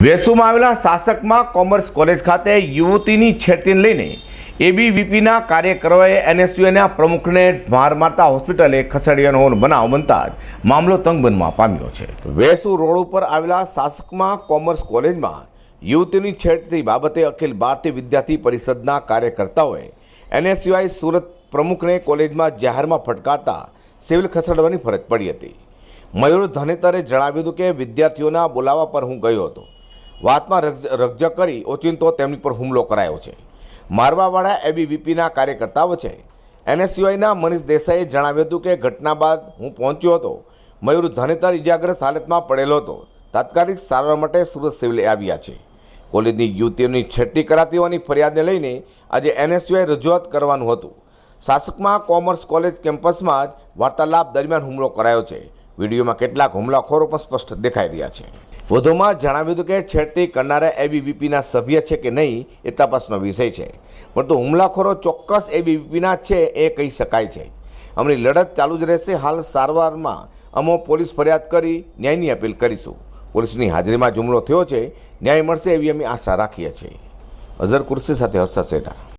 વેસુમાં આવેલા શાસકમાં commerce college ખાતે યુવતીની છેડતીને લઈને એબીવીપીના કાર્યકરોએ એનએસયુના પ્રમુખને માર મારતા હોસ્પિટલે ખસેડ્યાનો બનાવ બનતા મામલો તંગ બનવા પામ્યો છે. વેસુ રોડ ઉપર આવેલા શાસકમાં કોમર્સ કોલેજમાં યુવતીની છેડતી બાબતે અખિલ ભારતીય વિદ્યાર્થી પરિષદના કાર્યકર્તાઓએ એનએસયુઆઈ સુરત પ્રમુખને કોલેજમાં જાહેરમાં ફટકારતા સિવિલ ખસેડવાની ફરજ પડી હતી. મયુર ધનેતરે જણાવ્યું હતું કે વિદ્યાર્થીઓના બોલાવા પર હું ગયો હતો. વાતમાં રકઝક કરી ઓચિંતો તેમની પર હુમલો કરાયો છે. મારવાવાળા એબીવીપીના કાર્યકર્તાઓ છે. એનએસયુઆઈના મનીષ દેસાઈએ જણાવ્યું હતું કે ઘટના બાદ હું પહોંચ્યો હતો. મયુર ધનેતર ઇજાગ્રસ્ત હાલતમાં પડેલો હતો. તાત્કાલિક સારવાર માટે સુરત સિવિલ આવ્યા છે. કોલેજની યુવતીઓની છેડતી કરાતી હોવાની ફરિયાદને લઈને આજે એનએસયુઆઈ રજૂઆત કરવાનું હતું. શાસકમાં કોમર્સ કોલેજ કેમ્પસમાં જ વાર્તાલાપ દરમિયાન હુમલો કરાયો છે. વિડીયોમાં કેટલાક હુમલાખોરો પણ સ્પષ્ટ દેખાઈ રહ્યા છે. વધુમાં જણાવ્યું હતું કે છેડતી કરનારા એબીવીપીના સભ્ય છે કે નહીં એ તપાસનો વિષય છે. પરંતુ હુમલાખોરો ચોક્કસ એબીવીપીના છે એ કહી શકાય છે. અમારી લડત ચાલુ જ રહેશે, હાલ સારવારમાં અમો પોલીસ ફરિયાદ કરી, ન્યાયની અપીલ કરીશું. પોલીસની હાજરીમાં જ હુમલો થયો છે, ન્યાય મળશે એવી અમે આશા રાખીએ છીએ. અઝર કુર્સી સાથે હર્ષદ સેઠા.